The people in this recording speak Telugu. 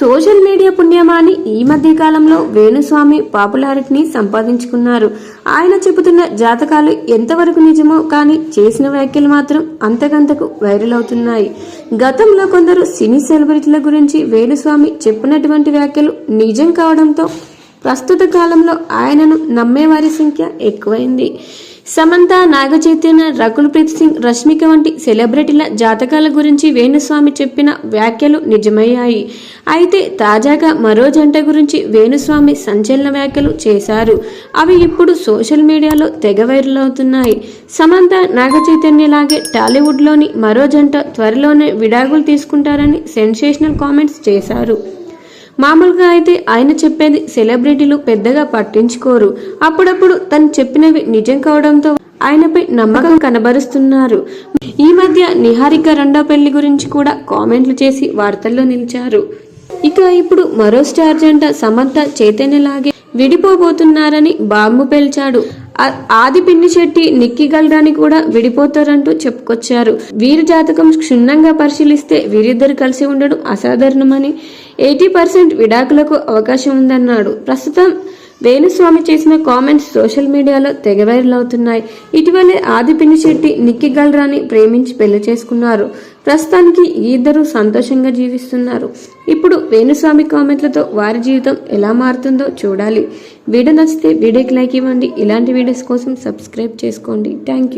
సోషల్ మీడియా పుణ్యమాని ఈ మధ్య కాలంలో వేణుస్వామి పాపులారిటీని సంపాదించుకున్నారు. ఆయన చెబుతున్న జాతకాలు ఎంతవరకు నిజమో కానీ చేసిన వ్యాఖ్యలు మాత్రం అంతకంతకు వైరల్ అవుతున్నాయి. గతంలో కొందరు సినీ సెలబ్రిటీల గురించి వేణుస్వామి చెప్పినటువంటి వ్యాఖ్యలు నిజం కావడంతో ప్రస్తుత కాలంలో ఆయనను నమ్మేవారి సంఖ్య ఎక్కువైంది. సమంత నాగచైతన్య రకుల్ ప్రీత్ సింగ్ రష్మిక వంటి సెలబ్రిటీల జాతకాల గురించి వేణుస్వామి చెప్పిన వ్యాఖ్యలు నిజమయ్యాయి. అయితే తాజాగా మరో జంట గురించి వేణుస్వామి సంచలన వ్యాఖ్యలు చేశారు. అవి ఇప్పుడు సోషల్ మీడియాలో తెగ వైరల్ అవుతున్నాయి. సమంత నాగచైతన్య లాగే టాలీవుడ్లోని మరో జంట త్వరలోనే విడాకులు తీసుకుంటారని సెన్సేషనల్ కామెంట్స్ చేశారు. మామూలుగా అయితే ఆయన చెప్పేది సెలబ్రిటీలు పెద్దగా పట్టించుకోరు. అప్పుడప్పుడు తను చెప్పినవి నిజం కావడంతో ఆయనపై నమ్మకం కనబరుస్తున్నారు. ఈ మధ్య నిహారిక రెండో పెళ్ళి గురించి కూడా కామెంట్లు చేసి వార్తల్లో నిలిచారు. ఇక ఇప్పుడు మరో స్టార్ జంట సమంత చైతన్యలాగే విడిపోబోతున్నారని బాంబు పేల్చాడు. ఆది పిన్ని శెట్టి నిక్కి గల్రాని కూడా విడిపోతారంటూ చెప్పుకొచ్చారు. వీరి జాతకం క్షుణ్ణంగా పరిశీలిస్తే వీరిద్దరు కలిసి ఉండడం అసాధారణమని ఎయిటీ పర్సెంట్ విడాకులకు అవకాశం ఉందన్నాడు. ప్రస్తుతం వేణుస్వామి చేసిన కామెంట్స్ సోషల్ మీడియాలో తెగ వైరల్ అవుతున్నాయి. ఇటీవలే ఆది పిన్ని శెట్టి నిక్కి గల్రాని ప్రేమించి పెళ్ళి చేసుకున్నారు. ప్రస్తుతానికి ఇద్దరు సంతోషంగా జీవిస్తున్నారు. ఇప్పుడు వేణుస్వామి కామెంట్లతో వారి జీవితం ఎలా మారుతుందో చూడాలి. వీడియో నచ్చితే వీడియోకి లైక్ ఇవ్వండి. ఇలాంటి వీడియోస్ కోసం సబ్స్క్రైబ్ చేసుకోండి. Thank you